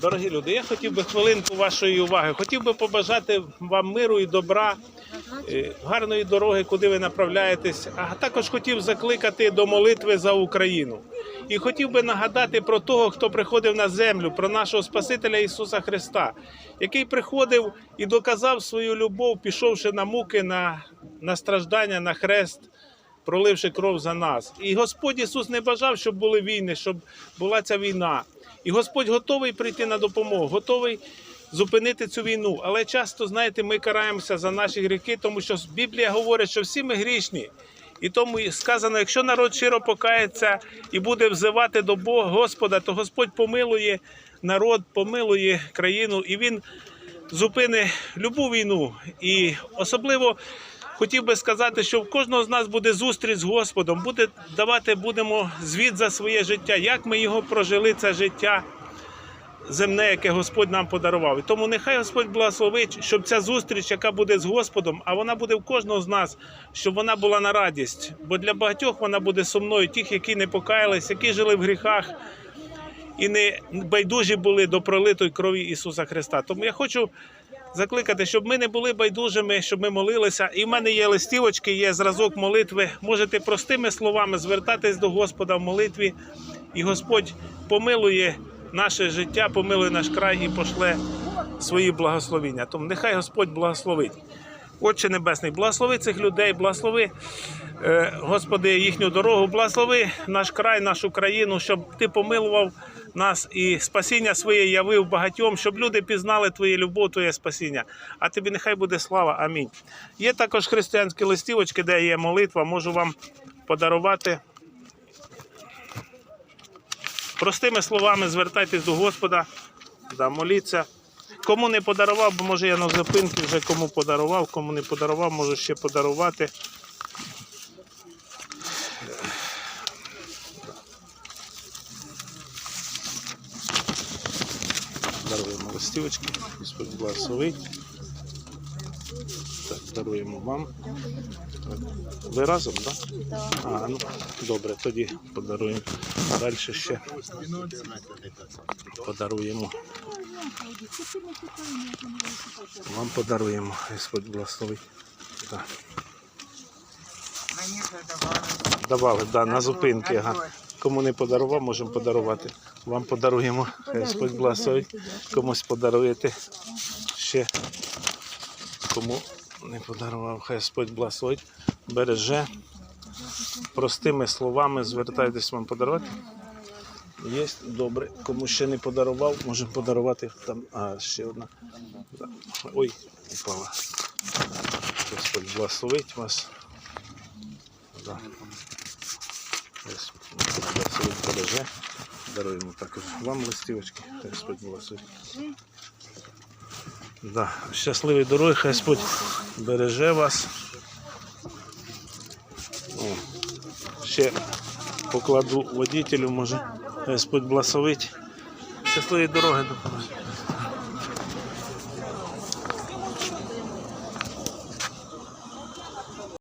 Дорогі люди, я хотів би хвилинку вашої уваги. Хотів би побажати вам миру і добра, е, гарної дороги, куди ви направляєтесь. А також хотів закликати до молитви за Україну. І хотів би нагадати про того, хто приходив на землю, про нашого Спасителя Ісуса Христа, який приходив і доказав свою любов, пішовши на муки, на, на страждання, на хрест проливши кров за нас. І Господь Ісус не бажав, щоб були війни, щоб була ця війна. І Господь готовий прийти на допомогу, готовий зупинити цю війну. Але часто, знаєте, ми караємося за наші гріхи, тому що Біблія говорить, що всі ми грішні. І тому сказано, якщо народ щиро покається і буде взивати до Бога Господа, то Господь помилує народ, помилує країну, і Він зупини любу війну. І особливо хотів би сказати, що в кожного з нас буде зустріч з Господом, буде давати будемо звіт за своє життя, як ми його прожили, це життя земне, яке Господь нам подарував. І тому нехай Господь благословить, щоб ця зустріч, яка буде з Господом, а вона буде в кожного з нас, щоб вона була на радість. Бо для багатьох вона буде сумною, тих, які не покаялись, які жили в гріхах і не байдужі були до пролитої крові Ісуса Христа. Тому я хочу закликати, щоб ми не були байдужими, щоб ми молилися. І в мене є листівочки, є зразок молитви. Можете простими словами звертатись до Господа в молитві, і Господь помилує наше життя, помилує наш край і пошле свої благословіння. Тому нехай Господь благословить. Отче Небесний, благослови цих людей, благослови, е, Господи, їхню дорогу, благослови наш край, нашу країну, щоб Ти помилував нас і спасіння своє явив багатьом, щоб люди пізнали Твоє любов, Твоє спасіння. А тобі нехай буде слава. Амінь. Є також християнські листівочки, де є молитва, можу вам подарувати. Простими словами звертайтесь до Господа, да, моліться. Кому не подарував, бо може я на зупинці вже кому подарував, кому не подарував, можу ще подарувати. Даруємо листівочки, Господь благословить. Так, даруємо вам. Ви разом, так? Да? А, ну, добре, тоді подаруємо. Далі ще подаруємо. Вам подаруємо, Господь благословить. Так. Давали. Давали, да, на зупинки. Ага. Кому не подарував, можемо подарувати. Вам подаруємо. Хай Господь благословить. Комусь подаруєте ще. Кому не подарував, хай Господь благословить. Береже. Простими словами звертайтесь вам подарувати. Є, добре. Кому ще не подарував, можемо подарувати. Там, а, ще одна. Ой, упала. Господь благословить вас. Да. Господь благословить береже. Даруємо також вам листівочки. Господь благословить. Да. Щасливі дороги, хай Господь береже вас. О. Ще покладу водителю, може. Господь благословить. Щасливі дороги допоможе.